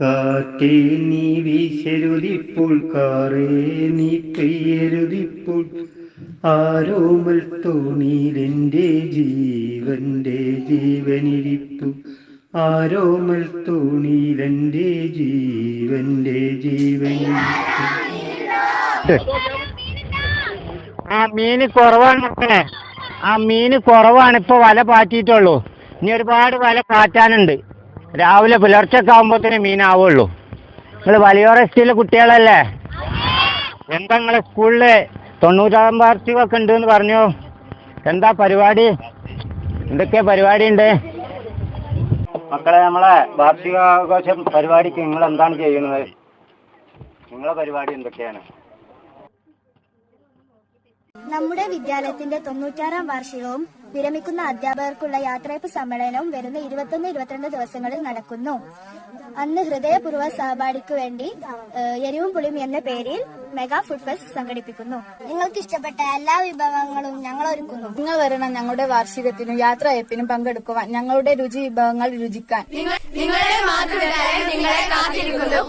കാറ്റേ നീ വീശരുതിപ്പോൾ കാറേ നീ പെയ്യരുതിപ്പോൾ ആരോമൽ തോണിയിലെന്റെ ജീവന്റെ ജീവനിരിപ്പു. ആരോമൽ തോണിയിലെന്റെ ജീവന്റെ ജീവനിരിപ്പു. ആ മീന് കുറവാണ് ആ മീന് കുറവാണ്. ഇപ്പൊ വല പാറ്റിയിട്ടുള്ളൂ. ഇനി ഒരുപാട് വല പാറ്റാനുണ്ട്. രാവിലെ പുലർച്ചൊക്കെ ആകുമ്പോഴത്തേന് മീനാവുള്ളൂ. നിങ്ങൾ വലിയോറ എസ്റ്റിയിലെ കുട്ടികളല്ലേ? എന്താ നിങ്ങളെ സ്കൂളിൽ തൊണ്ണൂറ്റാം വാർഷികമൊക്കെ ഉണ്ട് എന്ന് പറഞ്ഞു? എന്താ പരിപാടി? എന്തൊക്കെ പരിപാടി ഉണ്ട്? മക്കളെ നമ്മളെ വാർഷികാഘോഷം പരിപാടിക്ക് നിങ്ങൾ എന്താണ് ചെയ്യുന്നത്? നിങ്ങളെ പരിപാടി എന്തൊക്കെയാണ്? നമ്മുടെ വിദ്യാലയത്തിന്റെ തൊണ്ണൂറ്റാറാം വാർഷികവും വിരമിക്കുന്ന അധ്യാപകർക്കുള്ള യാത്രയപ്പ് സമ്മേളനവും വരുന്ന ഇരുപത്തൊന്ന് ഇരുപത്തിരണ്ട് ദിവസങ്ങളിൽ നടക്കുന്നു. അന്ന് ഹൃദയപൂർവ സഹപാഠിക്ക് വേണ്ടി എരിവും പുളിയും എന്ന പേരിൽ മെഗാ ഫുഡ് ഫെസ്റ്റ് സംഘടിപ്പിക്കുന്നു. നിങ്ങൾക്ക് ഇഷ്ടപ്പെട്ട എല്ലാ വിഭവങ്ങളും ഞങ്ങൾ ഒരുക്കുന്നു. നിങ്ങൾ വരണം ഞങ്ങളുടെ വാർഷികത്തിനും യാത്രയപ്പിനും പങ്കെടുക്കുവാൻ ഞങ്ങളുടെ രുചി വിഭവങ്ങൾ രുചിക്കാൻ. നിങ്ങളുടെ നിങ്ങളെ കാത്തിരിക്കുന്നു.